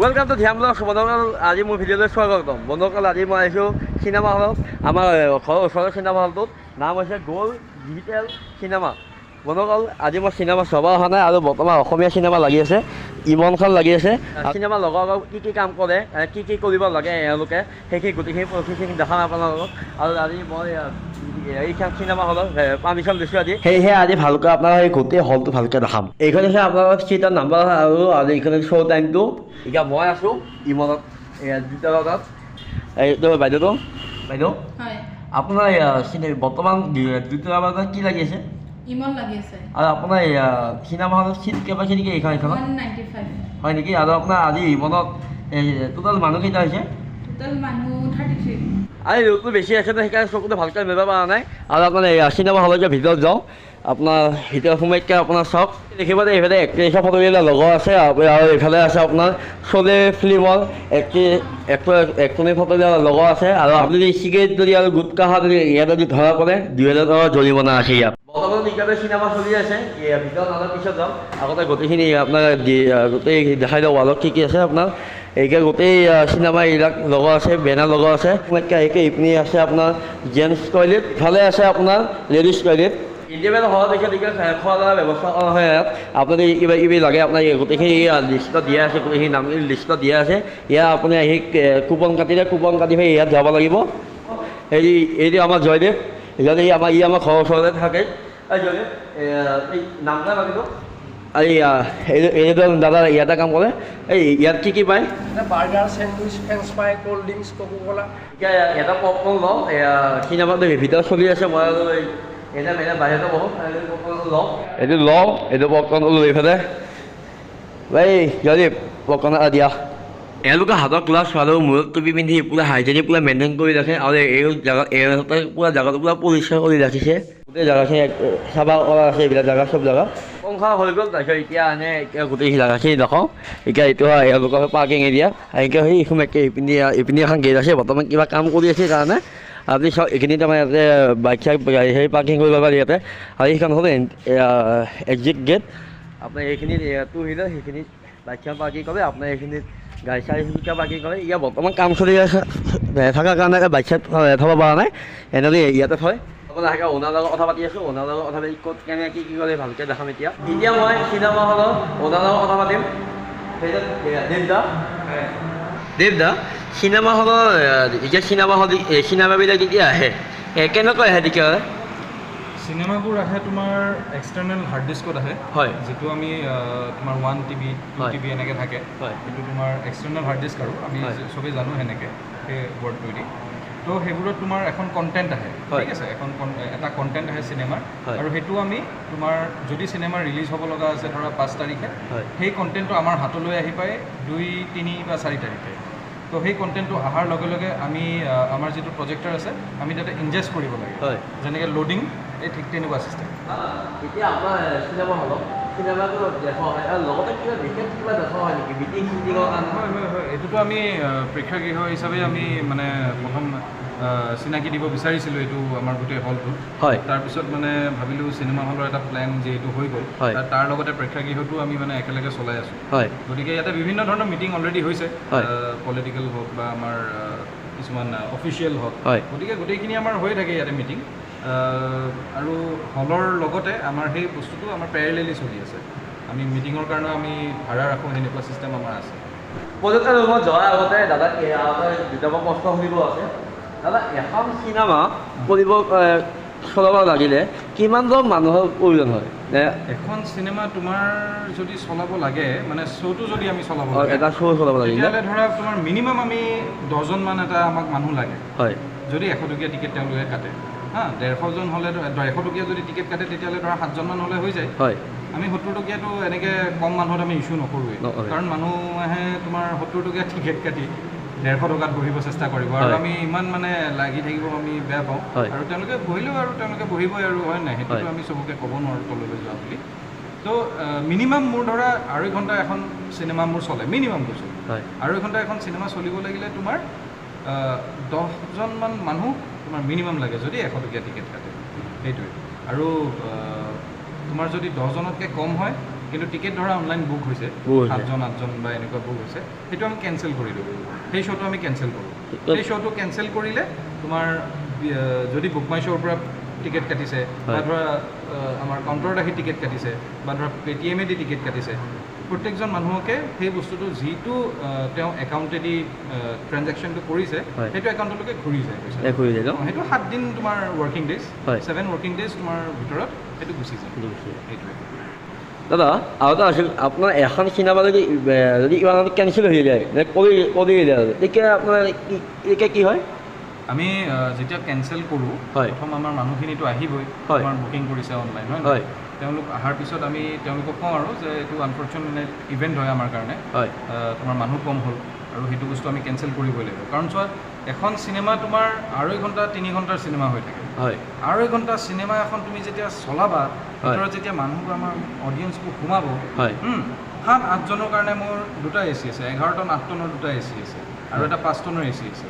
Welcome to ধ্যান blog বন্ধুসকল আজি মোৰ ভিডিঅ'লৈ স্বাগতম। বন্ধুসকল আজি মই আহিছোঁ চিনেমা হলত। আমাৰ ঘৰৰ ওচৰৰ চিনেমা হলটোত। নাম হৈছে গ'ল্ড ডিজিটেল চিনেমা বন্ধুসকল আজি মই চিনেমা চাব অহা নাই আৰু বৰ্তমান অসমীয়া চিনেমা লাগি আছে। ইমনখন লাগি আছে। চিনেমা লগৰ লগত কি কি কাম কৰে কি কি কৰিব লাগে এওঁলোকে সেইখিনি গোটেইখিনি প্ৰফিখিনি দেখাম আপোনালোকক। আৰু আজি মই এইখন চিনেমা হলত পাৰ্মিশ্যন লৈছোঁ আজি। সেয়েহে আজি ভালকৈ আপোনাৰ সেই গোটেই হলটো ভালকৈ দেখাম। এইখন হৈছে আপোনালোকৰ চিটাৰ নাম্বাৰ আৰু আৰু এইখন শ্ব' টাইমটো এতিয়া মই আছোঁ ইমনত এয়া দুটা বজাত এইটো বাইদেউটো? বাইদেউ? হয়। আপোনাৰ এয়া চিনে বৰ্তমান দুটা বজাত কি লাগি আছে? ইমন লাগি আছে। আৰু আপোনাৰ এয়া চিনেমা হলত চিট কেপাচিটি কি এইখন এইখনত? ওৱান নাইণ্টি ফাইভ হয় নেকি? আৰু আপোনাৰ আজি ইমনত টোটেল মানুহ কেইটা হৈছে? টোটেল মানুহ থাৰ্টি থ্ৰী আজি ৰ'দটো বেছি আছে ন, সেইকাৰণে চকুটো ভালকৈ মেলিব পৰা নাই। আৰু আপোনাৰ চিনেমা হলত ভিতৰত যাওঁ, আপোনাৰ ভিতৰত সোমাইকৈ আপোনাৰ চাওক। দেখিব যে এইফালে একত্ৰিছৰ ফটোকেইটা লগৰ আছে, আৰু আৰু এইফালে আছে আপোনাৰ চলে ফিল্মৰ একত্ৰিছ এক্টৰ একটনি ফটোকেইটা লগৰ আছে, আৰু আপুনি চিগাৰেট যদি আৰু গুটকা খোৱা যদি ইয়াত যদি ধৰা পৰে, দুই হাজাৰ টকাৰ জৰিমনা আছে ইয়াত। বৰ্তমান এতিয়ালৈ চিনেমা চলি আছে ভিতৰত অলপ পিছত যাম আগতে গোটেইখিনি আপোনাৰ গোটেই দেখাই দিওঁ ৱালত কি কি আছে আপোনাৰ। এইকে গোটেই চিনেমা এইবিলাক লগৰ আছে বেনাৰ লগৰ আছে। সোমাইকৈ এইকে ইপিনে আছে আপোনাৰ জেণ্টছ টয়লেট ইফালে আছে আপোনাৰ লেডিজ টয়লেট। হলত এতিয়া এতিয়া খোৱা লোৱাৰ ব্যৱস্থা কৰা হয় ইয়াত। আপুনি কিবা কিবি লাগে আপোনাৰ গোটেইখিনি লিষ্টত দিয়া আছে গোটেইখিনি নাম লিষ্টত দিয়া আছে। ইয়াত আপুনি আহি কুপন কাটিলে কুপন কাটি পেলাই ইয়াত যাব লাগিব। হেৰি এইটো আমাৰ জয়দেৱ। এই আমাৰ ই আমাৰ ঘৰৰ ওচৰতে থাকে। জয়দেৱ এই নাম নাই লাগিব এই এইটো দাদা ইয়াতে কাম কৰে। এই ইয়াত কি কি পায়? Burger sandwich French fry cold drinks Coca Cola এতিয়া এটা পপকৰ্ণ লওঁ। এয়া চিনেমাটো ভিতৰত চলি আছে মই আৰু এই- এতিয়া মানে বাহিৰতে বহোঁ। আৰু এই পপকৰ্ণটো লওঁ। এইটো লওঁ এইটো পপকৰ্ণটো লৈ পেলাই। এই জয়দীপ পপকৰ্ণ এটা দিয়া। এওঁলোকে হাতত গ্লাছ আৰু মূৰত টুপি পিন্ধি পূৰা হাইজেনিক পূৰা মেইনটেইন কৰি ৰাখে আৰু এই জেগাত এওঁলোকে পূৰা জেগাটো পূৰা পৰিষ্কাৰ কৰি ৰাখিছে। গোটেই জেগাখিনি চাফা কৰা আছে এইবিলাক জেগা চব জেগা। সংসাৰ হৈ গ'ল তাৰপিছত এতিয়া আনে এতিয়া গোটেই জেগাখিনি দেখাওঁ এতিয়া এইটো এওঁলোকৰ পাৰ্কিং এৰিয়া এনেকৈ সেই সোমাইকৈ ইপিনে ইপিনে এখন গেট আছে বৰ্তমান কিবা কাম কৰি আছে কাৰণে। আপুনি চাওক এইখিনিত আমাৰ ইয়াতে বাইক চাইক হেৰি পাৰ্কিং কৰিব পাৰি ইয়াতে। আৰু এইখন হ'ল এক্সিট গেট আপোনাৰ এইখিনিত টু হুইলাৰ সেইখিনিত বাইকখন পাৰ্কিং কৰে। আপোনাৰ এইখিনিত গাড়ী চাড়ী শিকা পাৰ্কিং কৰে। ইয়াত বৰ্তমান কাম চলি আছে থকাৰ কাৰণে বাইক চাইক থ'ব পৰা নাই। এনেকৈ ইয়াতে থয়। অ'নাৰ লগত কথা পাতি আছোঁ অ'নাৰ লগত কথা পাতি ক'ত কেনে কি কি কৰে ভালকৈ দেখাম এতিয়া। এতিয়া মই চিনেমা হলত অ'নাৰ লগত কথা পাতিম দেৱদা। দেৱদা চিনেমা হলৰ এ, এতিয়া চিনেমা হল চিনেমাবিলাক এতিয়া আহে। কেনেকৈ আহে তেতিয়া চিনেমাবোৰ আহে তোমাৰ এক্সটাৰ্নেল হাৰ্ড ডিস্কত আহে। হয়। যিটো আমি তোমাৰ ওৱান টিভি টু। টিভি এনেকৈ থাকে। হয়। সেইটো তোমাৰ এক্সটাৰ্নেল হাৰ্ড ডিস্ক আৰু। আমি চবেই জানো সেনেকৈ সেই ৱৰ্ডটোৱেদি তো সেইবোৰত তোমাৰ এখন কণ্টেণ্ট আহে। ঠিক আছে এখন এটা কণ্টেণ্ট আহে চিনেমাৰ। আৰু সেইটো আমি তোমাৰ যদি চিনেমা ৰিলিজ হ'ব লগা আছে ধৰা পাঁচ তাৰিখে সেই কণ্টেণ্টটো আমাৰ হাতলৈ আহি পায় দুই তিনি বা চাৰি তাৰিখে। তো সেই কণ্টেণ্টটো অহাৰ লগে লগে আমি আমাৰ যিটো প্ৰজেক্টৰ আছে আমি তাতে ইনজেষ্ট কৰিব লাগে। যেনেকৈ ল'ডিং এই ঠিক তেনেকুৱা চিষ্টেম এতিয়া আপোনাৰ চিনেমা হলত চিনেমাটো দেখুওৱা হয় আৰু লগতে কিবা বিশেষ কিবা দেখুওৱা হয় নেকি মিটিং চিটিঙৰ কাৰণে হয় হয় হয়। এইটোতো আমি প্ৰেক্ষাগৃহ হিচাপে আমি মানে প্ৰথম চিনাকি দিব বিচাৰিছিলোঁ এইটো আমাৰ গোটেই হলটোত হয়। তাৰপিছত মানে ভাবিলোঁ চিনেমা হলৰ এটা প্লেন যিহেতু হৈ গ'ল। তাৰ- লগতে প্ৰেক্ষাগৃহটো আমি মানে একেলগে চলাই আছোঁ। হয়। গতিকে ইয়াতে বিভিন্ন ধৰণৰ মিটিং অলৰেডি হৈছে। পলিটিকেল হওক বা আমাৰ কিছুমান অফিচিয়েল হওক। গতিকে গোটেইখিনি আমাৰ হৈ থাকে ইয়াতে মিটিং আৰু হলৰ লগতে আমাৰ সেই বস্তুটো আমাৰ পেৰেলেলি চলি আছে। আমি মিটিঙৰ কাৰণে আমি ভাড়া ৰাখোঁ সেনেকুৱা ছিষ্টেম আমাৰ আছে। প্ৰজেক্টৰ ৰুমত যোৱাৰ আগতে দাদাক আপোনাৰ দুটামান প্ৰশ্ন সুধিব আছে। দাদা এখন চিনেমা কৰিব চলাব লাগিলে কিমানজন মানুহৰ প্ৰয়োজন হয়? এখন চিনেমা তোমাৰ যদি চলাব লাগে মানে শ্ব'টো যদি আমি চলাব লাগে এটা শ্ব' চলাব লাগিলে তেতিয়াহ'লে ধৰা তোমাৰ মিনিমাম আমি দহজনমান এটা আমাক মানুহ লাগে। হয়। যদি এশ টকীয়া টিকেট তেওঁলোকে কাটে। হা ডেৰশজন হ'লে ধৰা- এশ টকীয়া যদি টিকেট কাটে তেতিয়াহ'লে ধৰা সাতজনমান হ'লে হৈ যায়। হয়। আমি সত্তৰ টকীয়াটো এনেকৈ কম মানুহত আমি ইছ্যু নকৰোঁৱেই। নকৰে। কাৰণ মানুহে তোমাৰ সত্তৰ টকীয়া টিকেট কাটি ডেৰশ টকাত বহিব চেষ্টা কৰিব। আৰু হয়। আমি ইমান মানে লাগি থাকিব আমি বেয়া পাওঁ। হয়। আৰু তেওঁলোকে বহিলেও আৰু তেওঁলোকে বহিবই আৰু হয় নাই? সেইটোতো হয়। আমি চবকে ক'ব নোৱাৰোঁ তললৈ যোৱা বুলি। তো মিনিমাম মোৰ ধৰা আঢ়ৈ ঘণ্টা এখন চিনেমা মোৰ চলে। মিনিমাম কৈছোঁ হয়। আঢ়ৈ ঘণ্টা এখন চিনেমা চলিব লাগিলে তোমাৰ আহ, দহজনমান মানুহ তোমাৰ মিনিমাম লাগে যদি এশ টকীয়া টিকেট কাটে সেইটোৱে আৰু তোমাৰ যদি দহজনতকৈ কম হয় কিন্তু টিকেট ধৰা অনলাইন বুক হৈছে। সাতজন আঠজন বা এনেকুৱা বুক হৈছে সেইটো আমি কেঞ্চেল কৰি দিওঁ সেই শ্ব'টো আমি কেঞ্চেল কৰোঁ সেই শ্ব'টো কেঞ্চেল কৰিলে তোমাৰ যদি বুক মাই শ্ব'ৰ পৰা টিকেট কাটিছে বা। ধৰা আমাৰ কাউণ্টাৰত আহি টিকেট কাটিছে বা ধৰা পে'টিএমে দি টিকেট কাটিছে প্ৰত্যেকজন মানুহকে সেই বস্তুটো যিটো তেওঁ একাউণ্টেদি ট্ৰেনজেকশ্যনটো কৰিছে। সেইটো একাউণ্টলৈকে ঘূৰি যায় হৈ যায় সেইটো সাতদিন তোমাৰ working days. Seven working days তোমাৰ ভিতৰত সেইটো গুচি যায়। সেইটোৱে দাদা আৰু এটা আছিল আপোনাৰ এখন চিনেমা যদি যদি ইমান কেঞ্চেল হৈ যায় কৰি কৰি দিয়ে তেতিয়া আপোনাৰ এতিয়া কি হয় আমি যেতিয়া কেঞ্চেল কৰোঁ। প্ৰথম আমাৰ মানুহখিনিতো আহিবই হয়। বুকিং কৰিছে অনলাইন হয়? তেওঁলোক অহাৰ পিছত আমি তেওঁলোকক কওঁ আৰু যে এইটো আনফৰ্চুনেট ইভেণ্ট হয় আমাৰ কাৰণে। হয়। তোমাৰ মানুহ কম হ'ল আৰু সেইটো বস্তু আমি কেঞ্চেল কৰিবই লাগিব। কাৰণ চোৱা এখন চিনেমা তোমাৰ আঢ়ৈ ঘণ্টা তিনি ঘণ্টাৰ চিনেমা হৈ থাকে। হয়। আঢ়ৈ ঘণ্টা চিনেমা এখন তুমি যেতিয়া চলাবা ভিতৰত যেতিয়া মানুহবোৰ আমাৰ অডিয়েঞ্চবোৰ সোমাব হয়। সাত আঠজনৰ কাৰণে মোৰ দুটা এ চি আছে এঘাৰ টন আঠ টনৰ দুটা এ চি আছে আৰু এটা পাঁচ টনৰ এ চি আছে।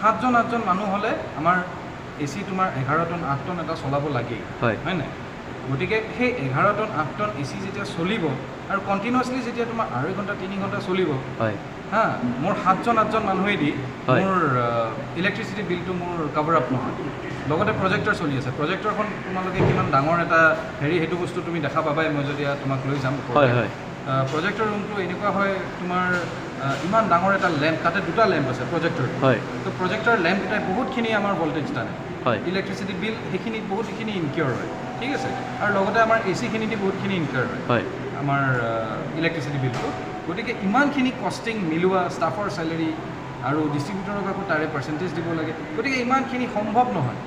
সাতজন আঠজন মানুহ হ'লে আমাৰ এ চি তোমাৰ এঘাৰ টন আঠ টন এটা চলাব লাগেই। হয়। হয় নাই? গতিকে সেই এঘাৰ টন আঠ টন এ চি যেতিয়া চলিব আৰু কণ্টিনিউৱাছলি যেতিয়া তোমাৰ আঢ়ৈ ঘণ্টা তিনি ঘণ্টা চলিব হয়। হা মোৰ সাতজন আঠজন মানুহেদি হয়। মোৰ ইলেক্ট্ৰিচিটি বিলটো মোৰ কভাৰ আপ নহয়। লগতে প্ৰজেক্টৰ চলি আছে। প্ৰজেক্টৰখন তোমালোকে কিমান ডাঙৰ এটা হেৰি সেইটো বস্তু তুমি দেখা পাবাই। মই যদি তোমাক লৈ যাম প্ৰজেক্টৰ ৰুমটো এনেকুৱা হয় তোমাৰ ইমান ডাঙৰ এটা লেম্প তাতে দুটা লেম্প আছে প্ৰজেক্টৰ হয়। তো প্ৰজেক্টৰ লেম্প দুটাই বহুতখিনি আমাৰ ভল্টেজ টানে। ইলেক্ট্ৰিচিটি বিল সেইখিনিত বহুতখিনি ইনকিয়ৰ হয়। ঠিক আছে? আৰু লগতে আমাৰ এ চিখিনিতে বহুতখিনি ইনকিয়ৰ হয়। হয়। আমাৰ ইলেক্ট্ৰিচিটি বিলটো গতিকে ইমানখিনি কষ্টিং মিলোৱা ষ্টাফৰ চেলেৰি আৰু ডিষ্ট্ৰিবিউটৰক আকৌ তাৰে পাৰ্চেণ্টেজ দিব লাগে। গতিকে ইমানখিনি সম্ভৱ নহয়।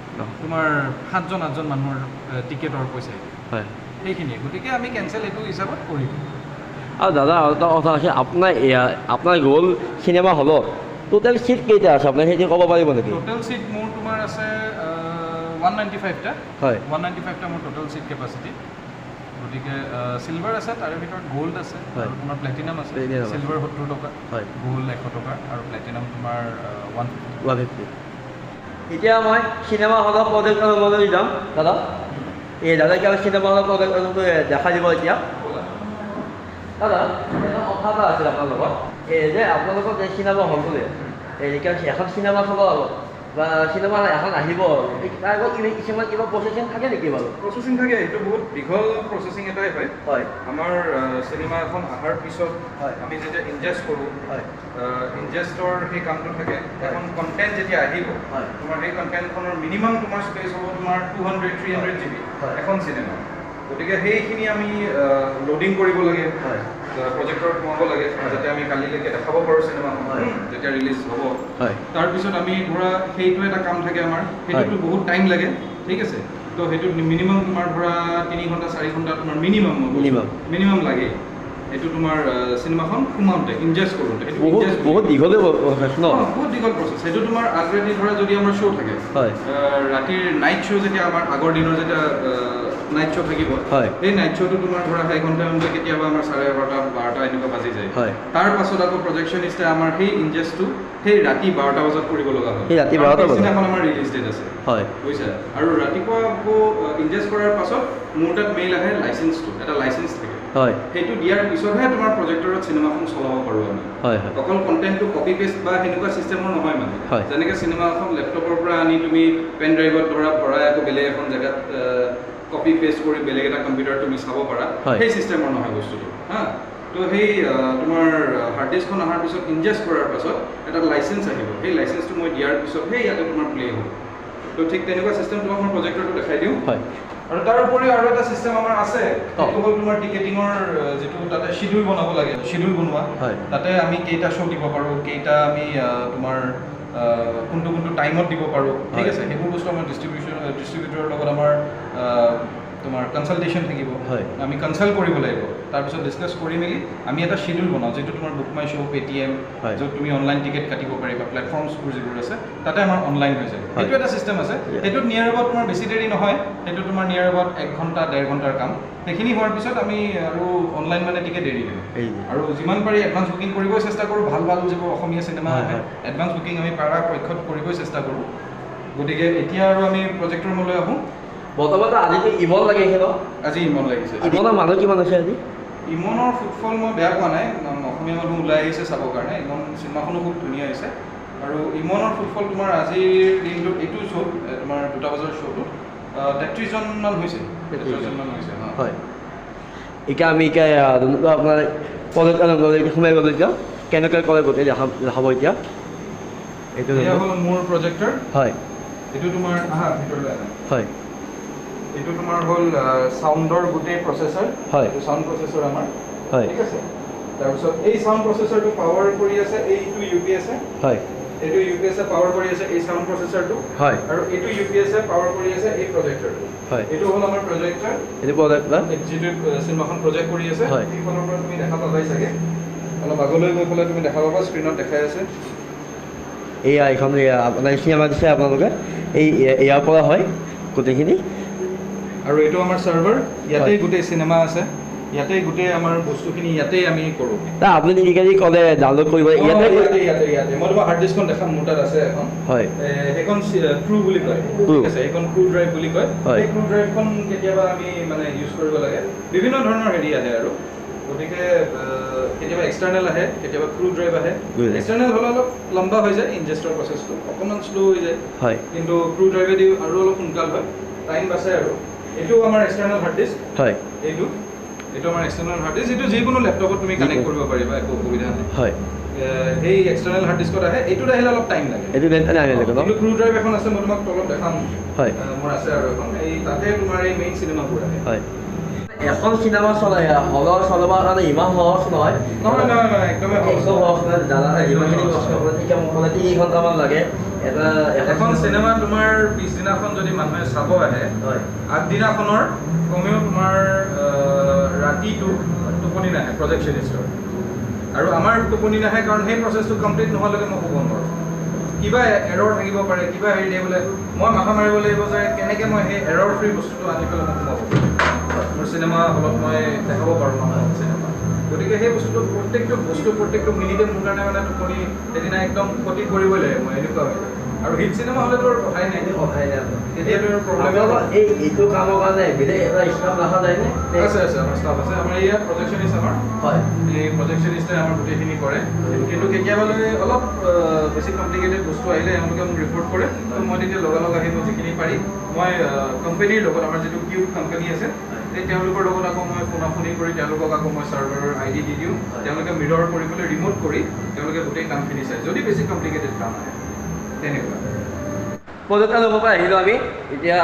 তোমাৰ সাতজন আঠজন মানুহৰ টিকেটৰ পইচাই হয়। সেইখিনিয়ে। গতিকে আমি কেঞ্চেল এইটো হিচাপত কৰি দিওঁ আৰু দাদা এটা কথা আছে। আপোনাৰ আপোনাৰ গ'ল চিনেমা হলত টোটেল চিট কেইটা আছে আপুনি সেইটো ক'ব পাৰিব নেকি? টোটেল চিট মোৰ তোমাৰ আছে ওৱান নাইণ্টি ফাইভটা হয়। ওৱান নাইণ্টি ফাইভটা মোৰ টোটেল চিট কেপাচিটি গতিকে চিলভাৰ আছে তাৰে ভিতৰত গ'ল্ড আছে। আৰু তোমাৰ প্লেটিনাম আছে। চিলভাৰ সত্তৰ টকা হয়। গ'ল্ড এশ টকা আৰু প্লেটিনাম তোমাৰ ওৱান ফিফটি ওৱান ফিফটি এতিয়া মই চিনেমা হলৰ প্ৰজেক্ট ৰুমলৈ যাম। দাদা? এই দাদাকে আমি চিনেমা হলৰ প্ৰজেক্ট ৰুমটো দেখাই দিব এতিয়া। দাদা এটা কথা এটা আছিল আপোনাৰ লগত এই যে আপোনালোকৰ যে চিনেমা হলটো যে এই এতিয়া এখন চিনেমা চাব আৰু বা চিনেমা এখন আহিব আৰু এই তাৰ আগত কিবা কিছুমান কিবা প্ৰচেচিং থাকে নেকি বাৰু প্ৰচেচিং থাকে এইটো বহুত দীঘল প্ৰচেচিং এটাই হয় হয় আমাৰ চিনেমা এখন অহাৰ পিছত হয়। আমি যেতিয়া ইনজেষ্ট কৰোঁ হয়। ইনজেষ্টৰ সেই কামটো থাকে এখন কণ্টেণ্ট যেতিয়া আহিব হয়। তোমাৰ সেই কণ্টেণ্টখনৰ মিনিমাম তোমাৰ স্পেচ হ'ব তোমাৰ two hundred three hundred G B হয়। এখন চিনেমা গতিকে সেইখিনি আমি লোডিং কৰিব লাগে প্ৰজেক্টৰত সোমাব লাগে যাতে আমি কালিলৈকে দেখাব পাৰোঁ চিনেমাখন। যেতিয়া ৰিলিজ হ'ব। তাৰপিছত আমি ধৰা সেইটো এটা কাম থাকে আমাৰ সেইটোতো বহুত টাইম লাগে ঠিক আছে? তো সেইটো মিনিমাম তোমাৰ ধৰা তিনি ঘণ্টা চাৰি ঘণ্টা তোমাৰ মিনিমাম. মিনিমাম লাগে। সেইটো তোমাৰ চিনেমাখন সোমাওঁতে ইনজেষ্ট কৰোঁতে বহুত দীঘলে প্ৰচেছ ন? অঁ, বহুত দীঘল প্ৰচেছ সেইটো তোমাৰ আগৰাতি ধৰা যদি আমাৰ শ্ব' থাকে ৰাতিৰ নাইট শ্ব' যেতিয়া আমাৰ আগৰ দিনৰ যেতিয়া নাইট শ্ব' থাকিব। হয়। সেই নাইট শ্ব'টো তোমাৰ ধৰা সেই ঘণ্টামানতে কেতিয়াবা আমাৰ চাৰে এঘাৰটা বাৰটা এনেকুৱা বাজি যায়। হয়। তাৰ পাছত আকৌ প্ৰজেকশ্যনিষ্টে আমাৰ সেই ইনজেষ্টটো সেই ৰাতি বাৰটা বজাত কৰিব লগা হয়। সেই ৰাতি 12টা বজাত? পিছদিনাখন আমাৰ ৰিলিজ ডেট আছে। হয়। বুজিছা? আৰু ৰাতিপুৱা আকৌ ইনজেষ্ট কৰাৰ পাছত মোৰ তাত মেইল আহে লাইচেঞ্চটো এটা লাইচেঞ্চ থাকে। হয়। সেইটো দিয়াৰ পিছতহে তোমাৰ প্ৰজেক্টৰত চিনেমাখন চলাব পাৰোঁ আমি। হয় হয়। অকল কণ্টেণ্টটো কপি পেষ্ট বা সেনেকুৱা চিষ্টেমৰ নহয় মানে। যেনেকৈ চিনেমা এখন লেপটপৰ পৰা আনি তুমি পেন ড্ৰাইভত ধৰা ভৰাই আকৌ বেলেগ এখন জেগাত কপি পেষ্ট কৰি বেলেগ এটা কম্পিউটাৰত তুমি চাব পাৰা। সেই চিষ্টেমৰ নহয় বস্তুটো হা? তো সেই তোমাৰ হাৰ্ড ডিস্কখন অহাৰ পিছত ইনজেষ্ট কৰাৰ পাছত এটা লাইচেঞ্চ আহিব। সেই লাইচেঞ্চটো মই দিয়াৰ পিছতহে ইয়াতে তোমাৰ প্লে হ'ব। তো ঠিক তেনেকুৱা চিষ্টেম তোমাক মই প্ৰজেক্টৰটো দেখাই দিওঁ। হয়। আৰু তাৰ উপৰিও আৰু এটা চিষ্টেম আমাৰ আছে। সেইটো হ'ল তোমাৰ টিকেটিঙৰ যিটো তাতে শিডিউল বনাব লাগে শিডিউল বনোৱা। তাতে আমি কেইটা শ্ব' দিব পাৰোঁ কেইটা আমি তোমাৰ কোনটো কোনটো টাইমত দিব পাৰোঁ ঠিক। আছে সেইবোৰ বস্তু আমাৰ ডিষ্ট্ৰিবিউশ্যন ডিষ্ট্ৰিবিউটৰৰ লগত আমাৰ তোমাৰ কনচালটেশ্যন থাকিব হয়। আমি কনচাল্ট কৰিব লাগিব তাৰপিছত ডিছকাছ কৰি মেলি আমি এটা শিডিউল বনাওঁ যিটো তোমাৰ বুক মাই শ্ব' হয়। য'ত তুমি অনলাইন টিকেট কাটিব পাৰিবা প্লেটফৰ্মছবোৰ যিবোৰ আছে তাতে আমাৰ অনলাইন হৈ যায়। সেইটো এটা চিষ্টেম আছে. সেইটোত নিয়াৰ এবাউট তোমাৰ বেছি দেৰি নহয় সেইটো তোমাৰ নিয়াৰ এবাউট এক ঘণ্টা ডেৰ ঘণ্টাৰ কাম সেইখিনি হোৱাৰ পিছত আমি আৰু অনলাইন মানে টিকেট এৰি দিওঁ। আৰু যিমান পাৰি এডভান্স বুকিং কৰিবই চেষ্টা কৰোঁ ভাল ভাল যিবোৰ অসমীয়া চিনেমা আহে। এডভান্স বুকিং আমি পৰাপক্ষত কৰিবই চেষ্টা কৰোঁ গতিকে এতিয়া আৰু আমি প্ৰজেক্টৰ ৰুমলৈ আহোঁ বৰ্তমানতো আজিতো ইমন লাগে সেইখন আজি মন লাগিছে। ইমনৰ মানুহ কিমান আছে আজি? ইমনৰ ফুটফল মই বেয়া পোৱা নাই। অসমীয়া মানুহ ওলাই আহিছে চাবৰ কাৰণে। ইমন চিনেমাখনো খুব ধুনীয়া হৈছে আৰু ইমনৰ ফুটফল তোমাৰ আজিৰ দিনটোত এইটো শ্ব'ত তোমাৰ দুটা বজাৰ শ্ব'টোত তেত্ৰিছজনমান হৈছে। তেত্ৰিছজনমান হৈছে। হয়। এতিয়া আমি এতিয়া আপোনাৰ আনন্দলৈ সোমাই গ'লোঁ এতিয়া। কেনেকৈ কৰে গোটেই দেখা দেখাব এতিয়া। এইটো হ'ল মোৰ প্ৰজেক্টৰ হয়। এইটো তোমাৰ আহা ভিতৰলৈ আহা। হয়। এইটো তোমাৰ হ'ল চাউণ্ডৰ গোটেই প্ৰচেছৰ হয়। চাউণ্ড প্ৰচেছৰ আমাৰ। হয়। ঠিক আছে? তাৰপিছত এই চাউণ্ড প্ৰচেছৰটো পাৱাৰ কৰি আছে এইটো ইউ পি এছে হয়। এইটো ইউ পি এছে পাৱাৰ কৰি আছে এই চাউণ্ড প্ৰচেছৰটো হয়। আৰু এইটো ইউ পি এছে পাৱাৰ কৰি আছে এই প্ৰজেক্টৰটো হয়। এইটো হ'ল আমাৰ প্ৰজেক্টৰ এইটো প্ৰজেক্ট না? যিটো চিনেমাখন প্ৰজেক্ট কৰি আছে হয়। সেইখনৰ পৰা তুমি দেখা পাবাই চাগে। অলপ আগলৈ গৈ পেলাই তুমি দেখা পাবা স্ক্ৰীণত দেখাই আছে। এয়া এইখন আপোনাৰ চিনেমা দিছে আপোনালোকে। এই ইয়াৰ পৰা হয় গোটেইখিনি। আৰু এইটো আমাৰ চাৰ্ভাৰ ইয়াতেই হয়। গোটেই চিনেমা আছে। ইয়াতেই গোটেই আমাৰ বস্তুখিনি ইয়াতেই আমি কৰোঁ। তা আপুনি যিখিনি ক'লে ডাউনলোড কৰিব ইয়াতে ইয়াতে ইয়াতে ইয়াতে ইয়াতে। মই তোমাৰ হাৰ্ড ডিস্কখন দেখাম মোৰ তাত আছে এখন। হয়। সেইখন ক্ৰু বুলি কয়। ঠিক আছে সেইখন ক্ৰু ড্ৰাইভ বুলি কয়। হয়। সেই ক্ৰু ড্ৰাইভখন কেতিয়াবা আমি মানে ইউজ কৰিব লাগে। বিভিন্ন ধৰণৰ হেৰি আহে আৰু। গতিকে কেতিয়াবা এক্সটাৰ্নেল আহে কেতিয়াবা ক্ৰু ড্ৰাইভ আহে। এক্সটাৰ্নেল হ'লে অলপ লম্বা হৈ যায় ইনজেষ্টৰ প্ৰচেছটো অকণমান শ্ল' হৈ যায়। হয়। কিন্তু ক্ৰু ড্ৰাইভেদি আৰু অলপ সোনকাল হয়। টাইম বাচে আৰু। এইটো আমাৰ এক্সটাৰ্নেল হাৰ্ড ডিস্ক হয়। এইটো এইটো আমাৰ এক্সটাৰ্নেল হাৰ্ড ডিস্ক এইটো যিকোনো লেপটপত তুমি কানেক্ট কৰিব পাৰিবা একো অসুবিধা নাই। হয়। এ, সেই এক্সটাৰ্নেল হাৰ্ড ডিস্কত আহে এইটোত আহিলে অলপ টাইম লাগে। এইটো লাগে ন? ক্ৰু ড্ৰাইভ এখন আছে মই তোমাক তলত দেখাম। হয়। মোৰ আছে আৰু এখন। এই তাতে তোমাৰ এই মেইন চিনেমাবোৰ আহে। হয়। এখন চিনেমা চলাই হলৰ চলাবৰ কাৰণে ইমান সহজ নহয়। নহয় নহয় নহয় একদমেই সহজ একদম সহজ নহয় জানা যিমানখিনি কষ্ট কৰে তেতিয়া মোক ক'লে তিনি ঘণ্টামান লাগে। এটা এখন চিনেমা তোমাৰ পিছদিনাখন যদি মানুহে চাব আহে আগদিনাখনৰ কমেও তোমাৰ ৰাতিটো টোপনি নাহে প্ৰজেকশ্যনিষ্টৰ আৰু আমাৰ টোপনি নাহে কাৰণ সেই প্ৰচেছটো কমপ্লিট নোহোৱালৈকে মই শুব নোৱাৰোঁ। কিবা এৰৰ থাকিব পাৰে কিবা হেৰি দিয়ে বোলে মই মাথা মাৰিব লাগিব যে কেনেকৈ মই সেই এৰৰ ফ্ৰী বস্তুটো আনি পেলাই মই সোমাব পাৰোঁ। মোৰ চিনেমা হলত মই দেখাব পাৰোঁ মানুহক চিনেমা। গতিকে সেই বস্তুটো প্ৰত্যেকটো বস্তু প্ৰত্যেকটো মিনিটে মোৰ কাৰণে মানে টোপনি সেইদিনা একদম ক্ষতি কৰিবই লাগে মই এনেকুৱা হৈ যায়। আৰু হিট চিনেমা হ'লেতো আৰু কথাই নাই। কথাই নাই এই এইটো কামৰ কাৰণে বেলেগ এটা ষ্টাফ ৰখা যায়নে আছে আছে আমাৰ ষ্টাফ আছে। আমাৰ ইয়াত প্ৰজেকশ্যনিষ্ট আমাৰ। হয়। এই প্ৰজেকশ্যনিষ্টে আমাৰ গোটেইখিনি কৰে। কিন্তু কেতিয়াবালৈ অলপ বেছি কমপ্লিকেটেড বস্তু আহিলে এওঁলোকে মোক ৰিপৰ্ট কৰে। মই তেতিয়া লগালগ আহি মই যিখিনি পাৰি মই কোম্পানীৰ লগত আমাৰ যিটো কিউব কোম্পানী আছে তেওঁলোকৰ লগত আকৌ মই ফোনা ফোনি কৰি তেওঁলোকক আকৌ মই চাৰ্ভাৰৰ আই ডি দি দিওঁ। তেওঁলোকে মিৰৰ কৰি পেলাই ৰিম'ট কৰি তেওঁলোকে গোটেই কামখিনি চায় যদি বেছি কমপ্লিকেটেড কাম আহে তেনেকুৱা। প্ৰজেক্টৰ লগৰ পৰা আহিলোঁ আমি। এতিয়া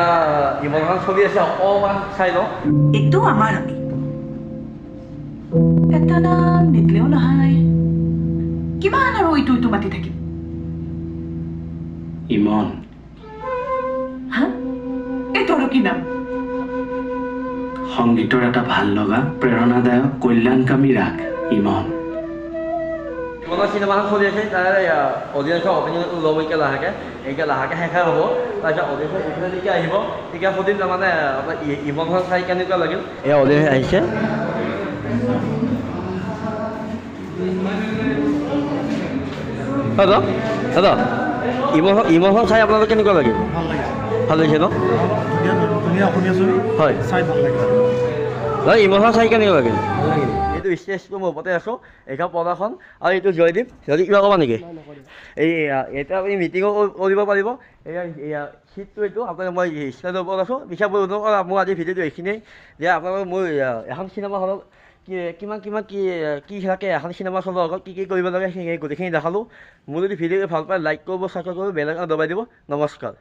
ইমনখন চলি আছে অকণমান চাই লওঁ। এইটো আমাৰ আমি। এটা নাম নিদিলেও নহয়। কিমান আৰু ইটো ইটো মাতি থাকিম? ইমন। হা? এইটো আৰু কি নাম? সংগীতৰ এটা ভালো লগা প্ৰেৰণাদায়ক কল্যাণকামী ৰাগ ইমন। ইমনৰ চিনেমাখন চলি আছে তাৰে অডিয়েঞ্চৰ অপিনিয়নটো ল'ব এতিয়া লাহেকৈ এতিয়া লাহেকৈ শেষে হ'ব। তাৰপিছত অডিয়েঞ্চৰ যেতিয়া আহিব। তেতিয়া সুধিম তাৰমানে আপোনাৰ ইমনখন চাই কেনেকুৱা লাগিল? এয়া অডিয়েঞ্চ আহিছে। দাদা দাদা ইমনখন ইমনখন চাই আপোনালোক কেনেকুৱা লাগিল? ভালো লাগিছে। ভালো লাগিছে ন? ধুনীয়া ধুনীয়া অসমীয়া ছবি। হয়। চাই ভালো লাগিছে দাদা ইমনখন চাই কেনেকুৱা লাগিল এইটো ষ্টেজটো মোৰ ওপৰতে আছোঁ এইখন পৰ্দাখন আৰু এইটো জয়দীপ জয়দীপ কিবা ক'বা নেকি? এই এতিয়া আপুনি মিটিঙো কৰিব পাৰিব। এয়া এয়া চিটটো এইটো আপোনালোকে মই ষ্টেজৰ ওপৰত আছোঁ। কৰা মোৰ আজি ভিডিঅ'টো এইখিনিয়ে। যে আপোনালোকে মোৰ এখন চিনেমা হলত কি কিমান কিমান কি কি থাকে এখন চিনেমা চলোৱাৰ আগত কি কি কৰিব লাগে সেই গোটেইখিনি দেখালোঁ। মোৰ যদি ভিডিঅ'টো ভাল পায় লাইক কৰিব ছাবস্ক্ৰাইব কৰিব বেলেগ দবাই দিব। নমস্কাৰ।